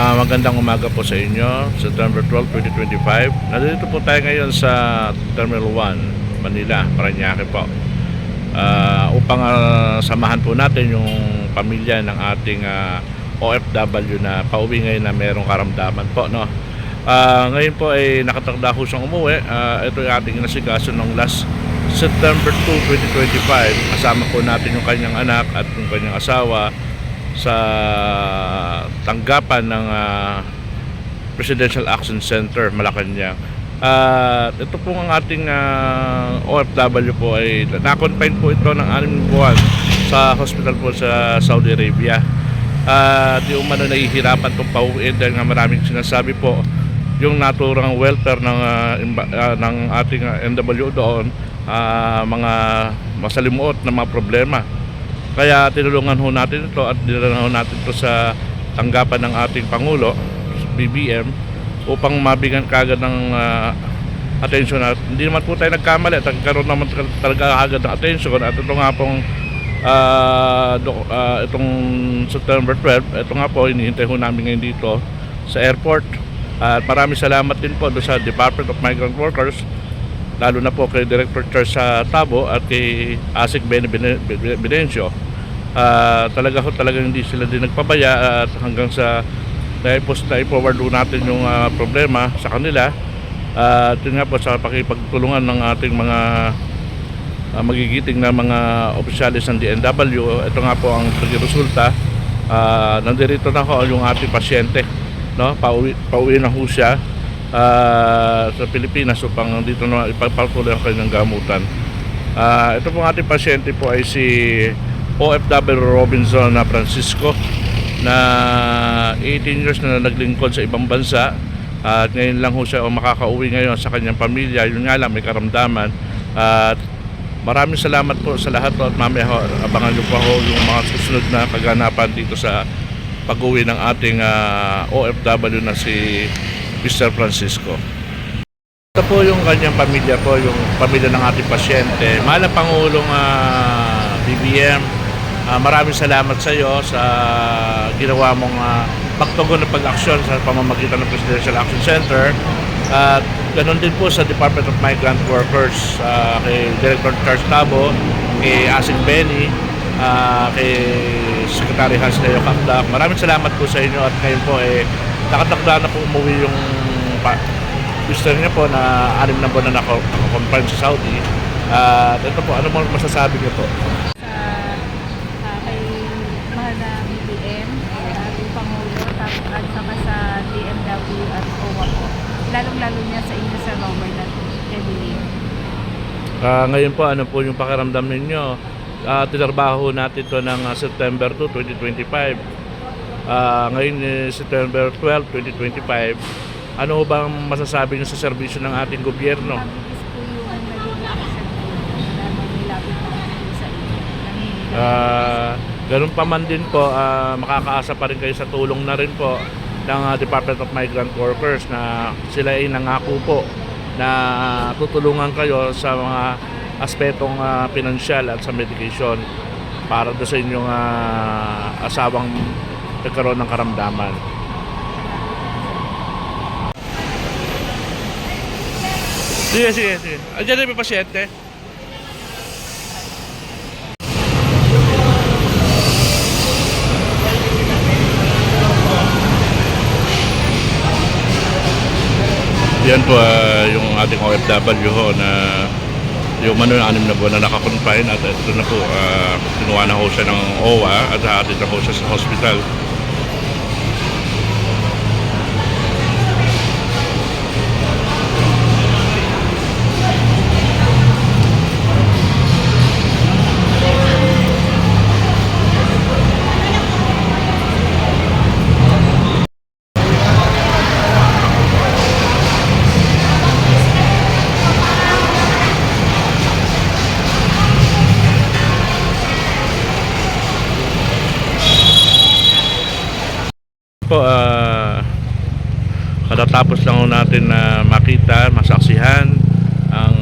Ah, magandang umaga po sa inyo, September 12, 2025. Nandito po tayo ngayon sa Terminal 1, Manila, Paranaque po. Ah, upang ah, samahan po natin yung pamilya ng ating ah, OFW na pauwi ngayon na merong karamdaman po, no? Ah, ngayon po ay nakatakda ho siyang umuwi. Ah, ito yung ating inasikaso ng last September 2, 2025. Kasama po natin yung kanyang anak at yung kanyang asawa sa tanggapan ng ah, Presidential Action Center, Malacanang. At ito po ang ating ah, OFW po ay na-confine po ito ng 6 buwan sa hospital po sa Saudi Arabia. At di umano nahihirapan itong pauwiin dahil nga maraming sinasabi po yung naturang welfare ng, imba- ah, ng ating MW doon, ah, mga masalimuot na mga problema. Kaya tinulungan ho natin ito at dinala natin ito sa tanggapan ng ating Pangulo, BBM, upang mabigyan kagad ng ah, attention at hindi naman po tayo nagkamali at nagkaroon naman tal- talaga agad ng attention at ito nga pong ah, do- ah, itong September 12 ito nga po hinihintay ho namin ngayon dito sa airport. At maraming salamat din po doon sa Department of Migrant Workers lalo na po kay Director Charles Tabo at kay Asik Bene Bene- Bene- Benencio. Ah, talaga ho talaga hindi sila din nagpabaya at hanggang sa naipos na i-forward natin yung ah, problema sa kanila. At yun nga po sa pakipagtulungan ng ating mga ah, magigiting na mga opisyalis ng DNW. Ito nga po ang resulta. Ah, nandirito na ho yung ating pasyente. No? Pauwi, pauwi na ho siya ah, sa Pilipinas upang dito na ipagpatuloy ang kanyang gamutan. Ah, ito pong ating pasyente po ay si OFW Robinson na Francisco na 18 years na naglingkod sa ibang bansa. At ngayon lang ho siya makakauwi ngayon sa kanyang pamilya. Yun nga lang may karamdaman. At maraming salamat po sa lahat po at mamaya ho, abangan nyo pa ho yung mga susunod na kaganapan dito sa pag-uwi ng ating ah, OFW na si Mr. Francisco. Ito po yung kanyang pamilya po, yung pamilya ng ating pasyente. Mahal na Pangulong ah, BBM, ah, maraming salamat sa iyo sa ginawa mong uh, pagtugon ng pag-aksyon sa pamamagitan ng Presidential Action Center. At ganun din po sa Department of Migrant Workers, ah, kay Director Charles Tabo, kay Asik Benny, ah, kay Secretary Hans Leo Kapdak. Maraming salamat po sa inyo at ngayon po eh, nakatakda na po umuwi yung pa, gusto niya po na anim na buwan na nakakonfine sa Saudi. At ito po, ano mo masasabi niyo po? sa ah, kay mahal na BBM, ating Pangulo, at saka sa DMW at OWA po. Lalong-lalo niya sa inyo sa Robert at Evelyn. Ah, ngayon po, ano po yung pakiramdam ninyo? Uh, tinarbaho natin ito ng ah, September 2, 2025. Ah, ngayon eh, September 12, 2025. Ano bang masasabi niyo sa serbisyo ng ating gobyerno? Ah, ganun pa man din po, ah, makakaasa pa rin kayo sa tulong na rin po ng Department of Migrant Workers na sila ay nangako po na tutulungan kayo sa mga aspetong ah, pinansyal at sa medication para do sa inyong ah, asawang nagkaroon ng karamdaman. Sige, sige, sige. Andiyan na yung pasyente. Yan po ah, yung ating OFW ho na yung ano yung anim na buwan na nakakonfine at ito na po uh, kinuha na ho siya ng OWA at hatid na ho siya sa hospital. Po ah katatapos lang natin na makita, masaksihan ang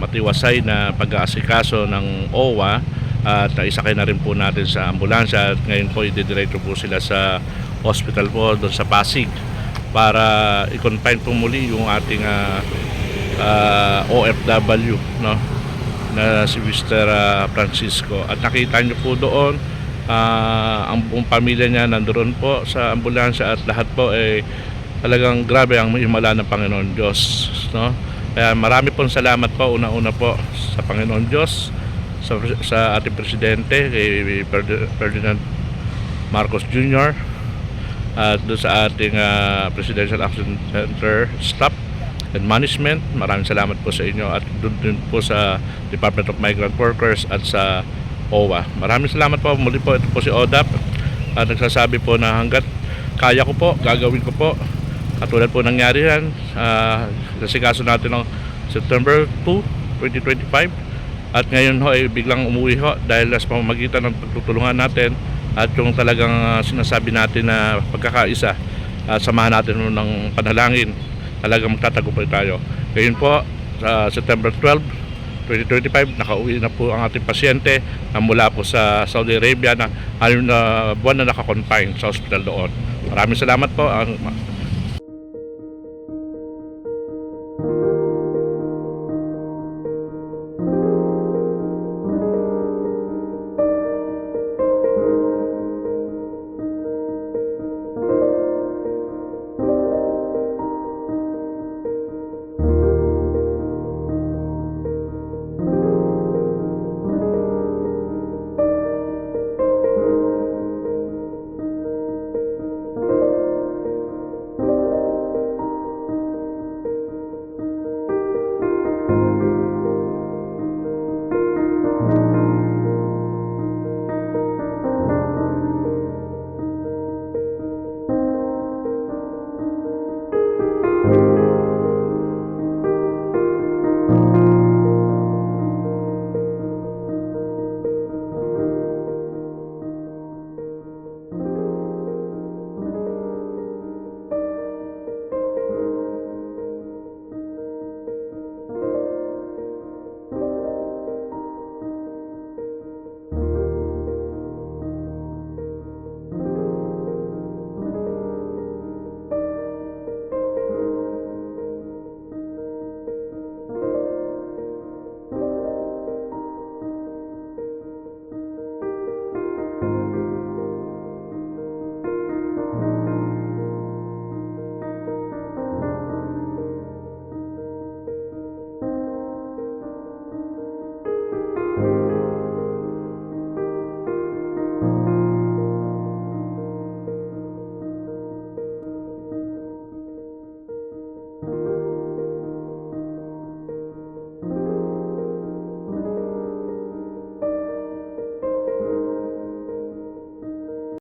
matiwasay na pag-aasikaso ng OWA at isakay na rin po natin sa ambulansya at ngayon po ididiretso po sila sa hospital po doon sa Pasig para i-confine po muli yung ating ah, ah, OFW no na si Mr. Francisco at nakita niyo po doon ah, ang buong pamilya niya nandoon po sa ambulansya at lahat po ay talagang grabe ang himala ng Panginoon Diyos no kaya marami pong salamat po una-una po sa Panginoon Diyos sa, sa ating presidente kay Ferd- Ferdinand Marcos Jr. at doon sa ating ah, Presidential Action Center staff and management. Maraming salamat po sa inyo at doon din po sa Department of Migrant Workers at sa OWA. Maraming salamat po. Muli po ito po si ODAP at nagsasabi po na hanggat kaya ko po, gagawin ko po. Katulad po nangyari yan uh, kasi kaso natin ng September 2, 2025 at ngayon ho ay biglang umuwi ho dahil sa pamamagitan ng pagtutulungan natin at yung talagang ah, sinasabi natin na pagkakaisa at samahan natin ng panalangin talagang magtatagumpay tayo. Ngayon po sa September 12 2025 nakauwi na po ang ating pasyente na mula po sa Saudi Arabia na anim na buwan na nakakonfine sa hospital doon. Maraming salamat po. Ang